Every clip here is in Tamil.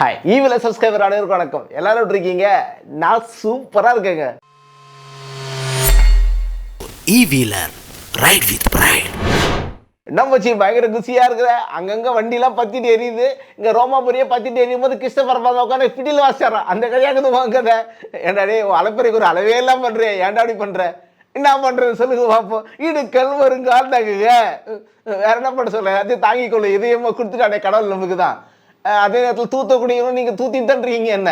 ஹாய் ஈவில சப்ஸ்கிரைபர் அனைவருக்கும் வணக்கம். எல்லாரும் இருக்கீங்க? நான் சூப்பரா இருக்கேங்க. E-Wheeler. Ride with pride. நம்ம வச்சு பயங்கர குசியா இருக்கிற அங்கங்க வண்டிலாம் பத்திட்டு எரியுது. இங்க ரோமாபுரியே பத்திட்டு எரியும் போது கிருஷ்ண பரமாத்மா உட்காந்து பிடியில் வாசிச்சாரான் அந்த கதையாக்குது வாங்கத ஏன்டா டே அலப்பறைக்கு ஒரு அளவே எல்லாம் பண்றேன் ஏன்டா அப்படி பண்ற? என்ன பண்றது? சொல்லுங்க பார்ப்போம் இடுக்கல் வருங்கால் நகுங்க வேற என்ன பண்ண சொல்ல? அது தாங்கிக் கொள்ள இதயமா கொடுத்துட்டானே கடவுள் நமக்கு தான் அதே நேரத்தில் தூத்தக்கூடியவங்க நீங்கள் தூத்திட்டு தான் இருக்கீங்க என்ன?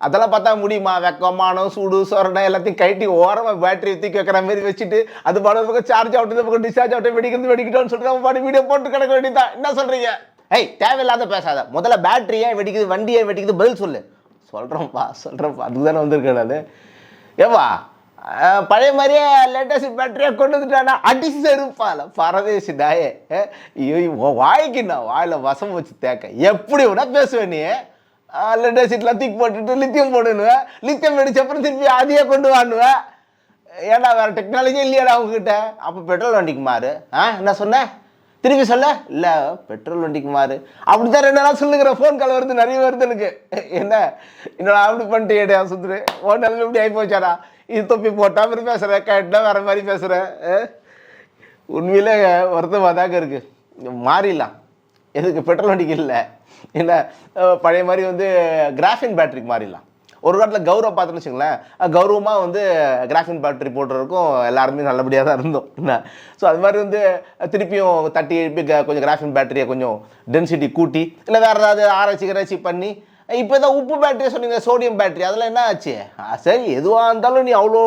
அதெல்லாம் பார்த்தா முடியுமா? வெக்கமானம் சூடு சொரணை எல்லாத்தையும் கழட்டி ஓரமாக பேட்டரி தூக்கி வைக்கிற மாதிரி வச்சுட்டு அது பாடம் பக்கம் சார்ஜ் ஆகட்டும் இந்த பக்கம் டிஸ்சார்ஜ் ஆகட்டும் வெடிக்கிறது வெடிக்கட்டும்னு சொல்லிட்டு நம்ம பாடி வீடியோ போட்டு கிடக்க வேண்டியதான் என்ன சொல்கிறீங்க ஏய் தேவையில்லாத பேசாத. முதல்ல பேட்டரி ஏன் வெடிக்குது? வண்டி ஏன் வெடிக்குது? பதில் சொல்லு. சொல்கிறேன்ப்பா சொல்கிறேன்ப்பா அதுக்கு தானே வந்திருக்கேன் நான். ஏவா பழைய மாதிரியே லேட்டஸ்ட் பேட்டரியாக கொண்டு வந்துட்டானா? அடிச்சு செருப்பால. பரதேசி டாயே ஐயோ உன் வாய்க்கு நான் வாயில் வசம் வச்சு தேக்க. எப்படி வேணா பேசுவேன் நீ? லேட்டஸ்ட் சீட்லாம் தூக்கி போட்டுட்டு லித்தியம் போடுவேன் லித்தியம் வெடிச்ச அப்புறம் திருப்பி அதையே கொண்டு வாண்டுவேன் ஏன்டா வேற டெக்னாலஜி இல்லையாடா உங்ககிட்ட அப்போ பெட்ரோல் வண்டிக்கு மாறு. ஆ என்ன சொன்ன? திருப்பி சொல்ல? இல்லை பெட்ரோல் வண்டிக்கு மாறு. அப்படிதான் ரெண்டு நாள் சொல்லுங்கிற ஃபோன் கால் வருது நிறைய வருது எனக்கு. என்ன? என்னடா அப்படி பண்ணிட்டேடா சுத்துரு. ஓ நல்ல இப்படி ஆகி போச்சாடா? இது தொப்பி போட்டால் மாதிரி பேசுகிறேன் கேட்டால் வேறு மாதிரி பேசுகிறேன் உண்மையிலே வருத்தமாக தாங்க இருக்குது மாறிடலாம். எதுக்கு? பெட்ரோல் வண்டிக்கு இல்லை. இல்லை பழைய மாதிரி வந்து கிராஃபின் பேட்டரிக்கு மாறிடலாம். ஒரு காலத்தில் கௌரவம் பார்த்துன்னு வச்சுங்களேன் கௌரவமாக வந்து கிராஃபின் பேட்டரி போட்டுறதுக்கும் எல்லாருமே நல்லபடியாக தான் இருந்தோம். என்ன? ஸோ அது மாதிரி வந்து திருப்பியும் தட்டி எழுப்பி கொஞ்சம் கிராஃபின் பேட்டரியை கொஞ்சம் டென்சிட்டி கூட்டி இல்லை வேறு ஏதாவது ஆராய்ச்சி கிராய்ச்சி பண்ணி இப்போ தான் உப்பு பேட்டரி சொன்னீங்க சோடியம் பேட்டரி அதெல்லாம் என்ன ஆச்சு? ஆ, சரி எதுவாக இருந்தாலும் நீ அவ்வளோ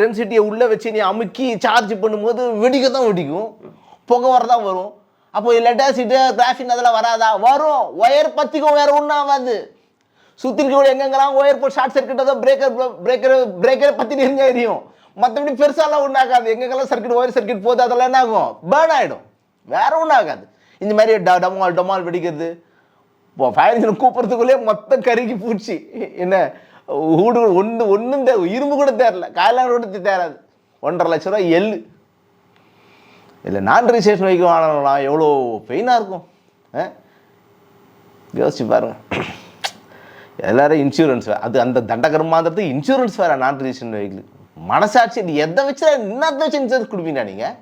டென்சிட்டியை உள்ளே வச்சு நீ அமுக்கி சார்ஜ் பண்ணும்போது வெடிக்க தான் வெடிக்கும். புகை வரதான் வரும். அப்போ லெட்டாசிட்டு கிராஃபின் அதெல்லாம் வராதா? வரும். ஒயர் பற்றிக்கும் வேறு ஒன்றும் ஆகாது. சுற்றி கூட எங்கெங்கெல்லாம் ஒயர் போ ஷார்ட் சர்க்கியூட் ஏதோ பிரேக்கர் பிரேக்கர் பிரேக்கரை பற்றி நெருங்க எரியும். மற்றபடி பெருசாலாம் ஒன்றும் ஆகாது. எங்கெங்கெல்லாம் சர்க்கியூட் ஒயர் சர்க்கியூட் போகுது அதெல்லாம் என்ன ஆகும்? பேர்ன் ஆகிடும் வேற ஒன்றும் ஆகாது. இந்த மாதிரி ட டமால் டமால் வெடிக்கிறது. ஃபயர் இன்ஜின் கூப்பிட்றதுக்குள்ளேயே மொத்தம் கருகி பூச்சி. என்ன? ஊடு ஒன்று ஒன்றும் தே இரும்பு கூட தேரல காயெல்லாம் ரோடு தேராது ஒன்றரை லட்ச ரூபா எள்ளு. இல்லை நான் ரிஜிஸ்ட்ரேஷன் வைக்க வாங்கினா எவ்வளோ பெயினாக இருக்கும். ஆ? யோசிச்சு பாருங்க. எல்லாரும் இன்சூரன்ஸ் அது அந்த தண்டகர்மாந்திரத்துக்கு இன்சூரன்ஸ் வேறு நான் ரிஜிஸ்ட்ரேஷன் வெஹிக்கிள் மனசாட்சி இது எதை வச்சு என்னத்தை வச்சு இன்சூரன்ஸ் கொடுப்பீங்க நீங்கள்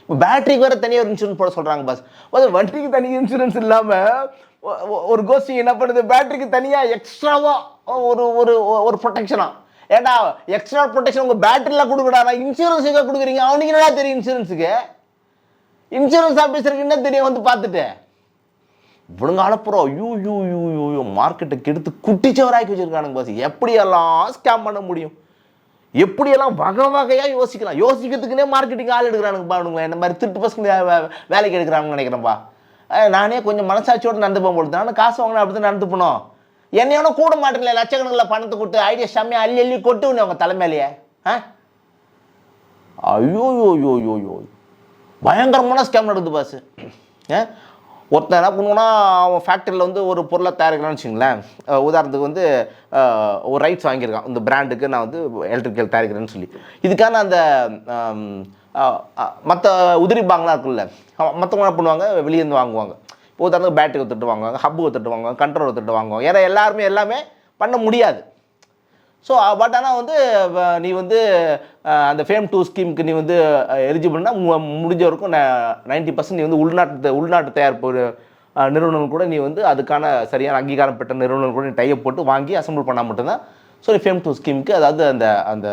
இப்போ பேட்டரிக்கு வேறு தனியாக ஒரு இன்சூரன்ஸ் போட சொல்கிறாங்க பாஸ் வண்டிக்கு தனி இன்சூரன்ஸ் இல்லாமல் ஒரு கோஷ்டி என்ன பண்ணுது? பேட்டரிக்கு தனியாக எக்ஸ்ட்ராவாக ஒரு ஒரு ஒரு ப்ரொடெக்ஷனாக ஏண்டா எக்ஸ்ட்ரா ப்ரொடெக்ஷன் உங்கள் பேட்டரியில் கொடுக்கடா இன்சூரன்ஸுக்கு கொடுக்குறீங்க? அவனுக்கு என்னடா தெரியும் இன்சூரன்ஸுக்கு இன்சூரன்ஸ் ஆஃபீஸருக்கு என்ன தெரியும்? வந்து பார்த்துட்டு. இவனுங்க அனுப்புகிறோம் you you you you you மார்க்கெட்டை கெடுத்து குட்டிச்சவராக்கி வச்சிருக்கானுங்க பாஸ் எப்படியெல்லாம் ஸ்கேம் பண்ண முடியும்? எப்படியெல்லாம் வகை வகையாக யோசிக்கலாம்? யோசிக்கிறதுக்குனே மார்க்கெட்டிங் ஆள் எடுக்கிறானுங்க பாருங்க இந்த மாதிரி திருட்டு பசங்க வே- வேலைக்கு எடுக்கிறாங்கன்னு நினைக்கிறேன்ப்பா நானே கொஞ்சம் மனசாட்சியோடு நடந்து போகும்போது பொழுது நானும் காசு வாங்கினா அப்படி தான் நடந்து போனோம் என்னையோட கூட மாட்டேங்கல லட்சக்கணக்கில் பணத்தை கொடுத்து ஐடியா செம்மையாக அள்ளி அள்ளி கொட்டு உன்னை அவங்க தலைமையிலேயே. ஆ? ஐயோ யோ யோ யோ யோ பயங்கரமான ஸ்கேம் நடக்குது பாஸ் ஒருத்தன் என்ன பண்ணுவோன்னா அவன் ஃபேக்ட்ரியில் வந்து ஒரு பொருளை தயாரிக்கிறான்னு வச்சுங்களேன் உதாரணத்துக்கு வந்து ஒரு ரைட்ஸ் வாங்கியிருக்கான். இந்த பிராண்டுக்கு நான் வந்து எலக்ட்ரிக்கல் தயாரிக்கிறேன்னு சொல்லி. இதுக்கான அந்த மற்ற உதிரி பாங்கெலாம் இருக்குல்ல. மற்றவங்க என்ன பண்ணுவாங்க? வெளியேருந்து வாங்குவாங்க. இப்போ உதாரணத்துக்கு பேட்டரி ஒத்துட்டு வாங்குவாங்க ஹப்பு ஒத்துட்டு வாங்குவாங்க கண்ட்ரோல் ஒத்துட்டு வாங்குவாங்க. ஏன்னா எல்லாருமே எல்லாமே பண்ண முடியாது. ஸோ பட் ஆனால் வந்து நீ வந்து அந்த ஃபேம் டூ ஸ்கீமுக்கு நீ வந்து எலிஜிபிள்னா முடிஞ்ச வரைக்கும் நைன்ட்டி பர்சன்ட் நீ வந்து உள்நாட்டு உள்நாட்டு தயாரிப்பு நிறுவனம் நிறுவனங்கள் கூட நீ வந்து அதுக்கான சரியான அங்கீகாரம் பெற்ற நிறுவனங்கள் கூட நீ டைப் போட்டு வாங்கி அசம்பிள் பண்ணால் மட்டும்தான். ஸோ நீ ஃபேம் டூ ஸ்கீமுக்கு அதாவது அந்த அந்த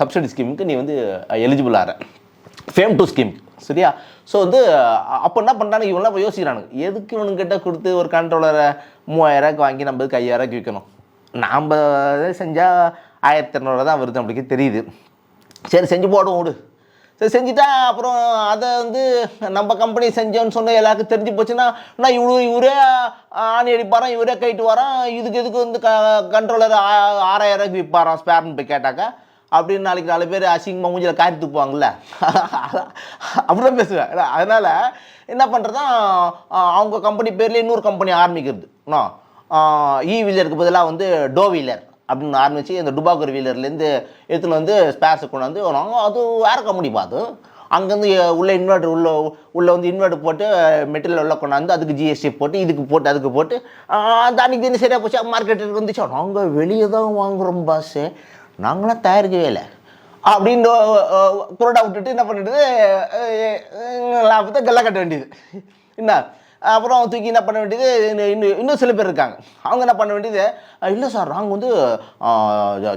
சப்சிடி ஸ்கீமுக்கு நீ வந்து எலிஜிபிள் ஆகிற ஃபேம் டூ ஸ்கீம் சரியா? ஸோ வந்து அப்போ என்ன பண்ணுறாங்க இவங்களாம் இப்போ யோசிக்கிறானுங்க. எதுக்கு இவனுங்கிட்ட கொடுத்து ஒரு கண்ட்ரோலரை மூவாயிரரூவாய்க்கு வாங்கி நம்ம இதுக்கு ஐயாயிரரூவாய்க்கு விற்கணும் நாம் செஞ்சால் ஆயிரத்தி இரநூறுவா தான் வருது நம்மளுக்கு தெரியுது. சரி செஞ்சு போடுவோம் விடு. சரி செஞ்சுட்டா அப்புறம் அதை வந்து நம்ம கம்பெனி செஞ்சோன்னு சொன்ன எல்லாருக்கும் தெரிஞ்சு போச்சுன்னா நான் இவரு இவரே ஆணி அடிப்பாரான் இவரே கைட்டு வரான் இதுக்கு எதுக்கு வந்து க கண்ட்ரோலர் ஆறாயிரம் ரூபாய்க்கு விற்பாரான் ஸ்பேர்னு போய் கேட்டாக்கா. அப்படின்னு நாளைக்கு நாலு பேர் அசிங்கமாக மூஞ்சில் காய்ச்சி துப்புவாங்கல்ல. அப்படிதான் பேசுவேன். அதனால் என்ன பண்ணுறதுனா அவங்க கம்பெனி பேர்லேயே இன்னொரு கம்பெனி ஆரம்பிக்கிறது. இ வீலருக்கு பதிலாக வந்து டோ வீலர் அப்படின்னு ஆரம்பித்து இந்த டுபாகர் வீலர்லேருந்து எடுத்துன்னு வந்து ஸ்பேர்ஸை கொண்டு வந்து வரும் அது வேறு கம்பெனி பார்த்து அங்கேருந்து உள்ளே இன்வெர்டர் உள்ள உள்ளே வந்து இன்வெர்டர் போட்டு மெட்டீரியல் உள்ள கொண்டாந்து அதுக்கு ஜிஎஸ்டி போட்டு இதுக்கு போட்டு அதுக்கு போட்டு தானிக்கு தினம் சரியாக போச்சு. மார்க்கெட்டுக்கு வந்துச்சு. நாங்கள் வெளியே தான் வாங்குறோம் பாஸு நாங்களாம் தயாரிக்கவே இல்லை. அப்படின்னு அஹ், விட்டுட்டு என்ன பண்ணிட்டு லாபத்தை கல்ல கட்ட வேண்டியது. என்ன? அப்புறம் தூக்கி என்ன பண்ண வேண்டியது? இன்னும் இன்னும் இன்னும் சில பேர் இருக்காங்க. அவங்க என்ன பண்ண வேண்டியது? இல்லை சார் நாங்கள் வந்து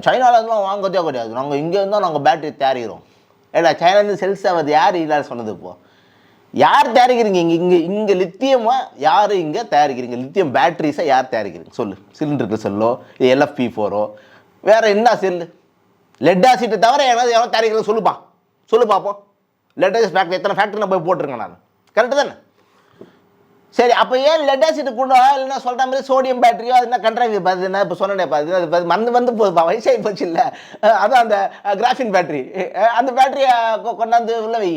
சைனாவிலேருந்துலாம் வாங்கதே கிடையாது. நாங்கள் இங்கே இருந்தால் நாங்கள் பேட்டரி தயாரிக்கிறோம். ஏடா சைனாலேருந்து செல்ஸ் ஆகுது யார் இல்லை சொன்னது இப்போது யார் தயாரிக்கிறீங்க? இங்கே இங்கே இங்கே லித்தியமாக யார் இங்கே தயாரிக்கிறீங்க? லித்தியம் பேட்டரிஸை யார் தயாரிக்கிறீங்க? சொல்லு. சிலிண்டருக்கு செல்லோ எல்எஃப்பி ஃபோரோ வேறு என்ன செல்லு? லெட் ஆசிட்டை தவிர ஏதாவது எவ்வளோ தயாரிக்கிறது சொல்லுப்பா. சொல்லு பார்ப்போம் லெட் ஆசிட் ஃபேக்ட்ரி எத்தனை ஃபேக்ட்ரியில் போய் போட்டிருக்கேன் நான். கரெக்டு தானே? சரி அப்போ ஏன் லெட் ஆசிட் கூட இல்லைன்னா சொல்கிற மாதிரி சோடியம் பேட்டரியோ அது என்ன கண்ட்ராக்ட் பார்த்து என்ன இப்போ சொன்னேன் பார்த்து அது பார்த்து வந்து போதுப்பா வயசாகி போச்சு இல்லை. அதான் அந்த கிராஃபின் பேட்டரி அந்த பேட்டரியை கொண்டாந்து உள்ள வை.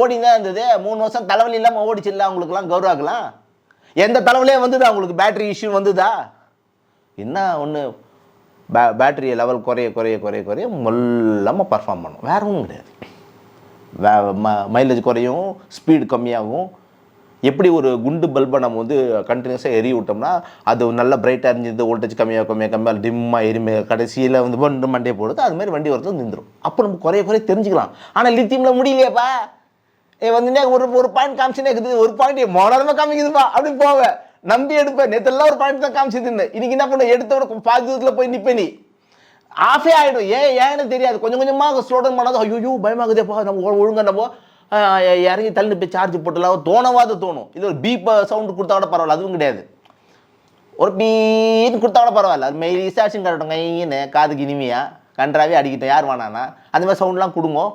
ஓடி தான் இருந்தது. மூணு வருஷம் தலைவலி இல்லாமல் ஓடிச்சு இல்லை அவங்களுக்குலாம் கௌரவாக்கலாம். எந்த தலைவலையும் வந்துதா? உங்களுக்கு பேட்டரி இஷ்யூ வந்துதா? என்ன ஒன்று பே பேட்டரி லெவல் குறைய குறைய குறைய குறைய மொல்லாமல் பர்ஃபார்ம் பண்ணும். வேற ஒன்றும் கிடையாது. வே மைலேஜ் குறையும் ஸ்பீடு கம்மியாகும். எப்படி ஒரு குண்டு பல்பை நம்ம வந்து கண்டினியூஸாக எரி விட்டோம்னா அது நல்லா பிரைட்டாக இருந்தது வோல்டேஜ் கம்மியாக கம்மியாக கம்மியாக டிம்மாக எரிமை கடைசியில் வந்து வந்து மண்டே போடுது அது மாதிரி வண்டி வரது நின்றுடும். அப்போ நம்ம குறைய குறைய தெரிஞ்சுக்கலாம். ஆனால் லித்தியமில் முடியலையேப்பா. ஏ வந்துனே ஒரு ஒரு பாயிண்ட் காமிச்சுனே இருக்குது ஒரு பாயிண்ட் மோனரமாக காமிக்குதுப்பா அப்படின்னு போவேன். நம்பி எடுப்பேன். நேற்றுலாம் ஒரு பாயிண்ட் தான் காமிச்சிது இன்னைக்கு என்ன பண்ண? எடுத்த உடனே பாதி தூரத்தில் போய் நிற்பேன் நீ. ஆஃபே ஆகிடும் ஏன் ஏன்னு தெரியாது. கொஞ்சம் கொஞ்சமாக ஸ்லோ டவுன் பண்ணாத ஐயோ பயமாகுதேப்பா. நம்ம ஒழு- நம்ம இறங்கி தள்ளி போய் சார்ஜ் போட்டுலாம் தோணவாத தோணும். இது ஒரு பீப் சவுண்டு கொடுத்தா கூட பரவாயில்ல. அதுவும் கிடையாது. ஒரு பீன்னு கொடுத்தா கூட பரவாயில்ல. அது மெயில் சார்ஜிங் காட்டட்டும் கைன்னு காதுக்கு இனிமையாக கன்றாவே அடிக்கிட்டேன் யார் வேணானா அந்த மாதிரி சவுண்ட்லாம் கொடுங்க.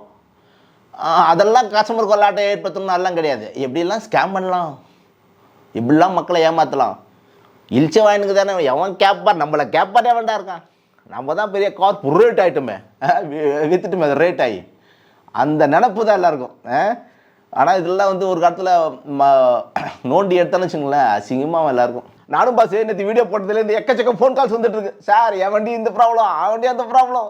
அதெல்லாம் கஸ்டமர் கொள்ளாட்டை ஏற்படுத்தணும் அதெல்லாம் கிடையாது. எப்படிலாம் ஸ்கேம் பண்ணலாம்? இப்படிலாம் மக்களை ஏமாற்றலாம் இழிச்ச வாயினுக்கு தானே எவன் கேப்பார் நம்மளை கேப்பாரே வேண்டா இருக்கான். நம்ம தான் பெரிய கார் ரேட் ஆகிட்டோமே விற்றுட்டுமே அது ரேட் ஆகி அந்த நினப்பு தான் எல்லாருக்கும். ஆனால் இதெல்லாம் வந்து ஒரு காலத்தில் ம நோண்டி எடுத்தான்னு வச்சுங்களேன் அசிங்கமாக எல்லாருக்கும். நானும் பாஸ் நேற்று வீடியோ போட்டதுலேருந்து எக்கச்சக்கம் ஃபோன் கால்ஸ் வந்துட்டு இருக்கு. சார் என் வண்டி இந்த ப்ராப்ளம் அவன் வண்டி அந்த ப்ராப்ளம்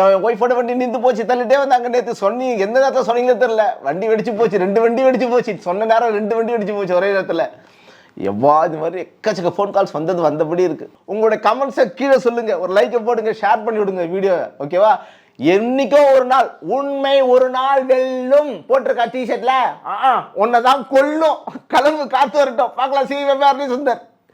என் ஒய்ஃபோட வண்டி நின்று போச்சு. தள்ளிட்டே அங்கே நேற்று சொன்னி எந்த நேரத்தில் சொன்னீங்களே தெரில வண்டி வெடிச்சு போச்சு. ரெண்டு வண்டி வெடிச்சு போச்சு. சொன்ன நேரம் ரெண்டு வண்டி வெடிச்சு போச்சு ஒரே நேரத்தில். எவ்வா இது மாதிரி எக்கச்சக்க ஃபோன் கால்ஸ் வந்தது வந்தபடி இருக்குது உங்களுடைய கமெண்ட்ஸை கீழே சொல்லுங்கள் ஒரு லைக்கை போடுங்க ஷேர் பண்ணி விடுங்க வீடியோ ஓகேவா என்னைக்கோ ஒரு நாள் உண்மை ஒரு நாள் வெல்லும் போட்டிருக்கா டிஷர்ட்ல உன்னை தான் கொல்லும். கலந்து காத்து வரட்டும். பார்க்கலாம். சி சுந்தர்.